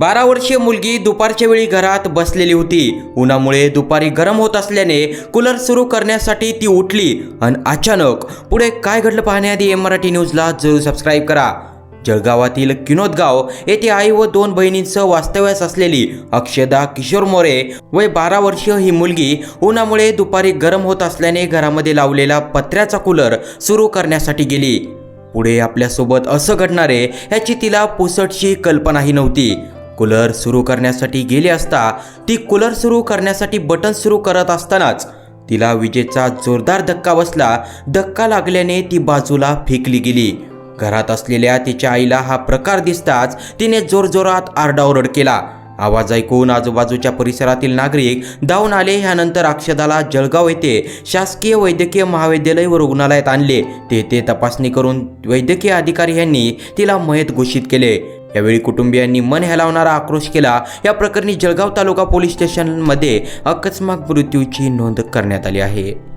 बारा वर्षीय मुलगी दुपारच्या वेळी घरात बसलेली होती. उन्हामुळे दुपारी गरम होत असल्याने कूलर सुरू करण्यासाठी ती उठली आणि अचानक पुढे काय घडलं पाहण्याआधी एम मराठी न्यूजला जरूर सबस्क्राईब करा. जळगावातील किनोदगाव येथे आई व दोन बहिणींसह वास्तव्यास असलेली अक्षदा किशोर मोरे वय बारा वर्षीय ही मुलगी उन्हामुळे दुपारी गरम होत असल्याने घरामध्ये लावलेला पत्र्याचा कूलर सुरू करण्यासाठी गेली. पुढे आपल्यासोबत असं घडणारे याची तिला पुसटशी कल्पनाही नव्हती. कूलर सुरू करण्यासाठी गेली असता ती कूलर सुरू करण्यासाठी बटन सुरू करत असतानाच तिला विजेचा जोरदार धक्का बसला. धक्का लागल्याने ती बाजूला फेकली गेली. घरात असलेल्या तिच्या आईला हा प्रकार दिसताच तिने जोरजोरात आरडाओरड केला. आवाज ऐकून आजूबाजूच्या परिसरातील नागरिक धावून आले. ह्यानंतर अक्षदाला जळगाव येथे शासकीय वैद्यकीय महाविद्यालय व रुग्णालयात आणले. तेथे तपासणी करून वैद्यकीय अधिकारी यांनी तिला मयत घोषित केले. यावेळी कुटुंबियांनी मन हेलावणारा आक्रोश केला. या प्रकरणी जळगाव तालुका पोलीस स्टेशनमध्ये अकस्मात मृत्यूची नोंद करण्यात आली आहे.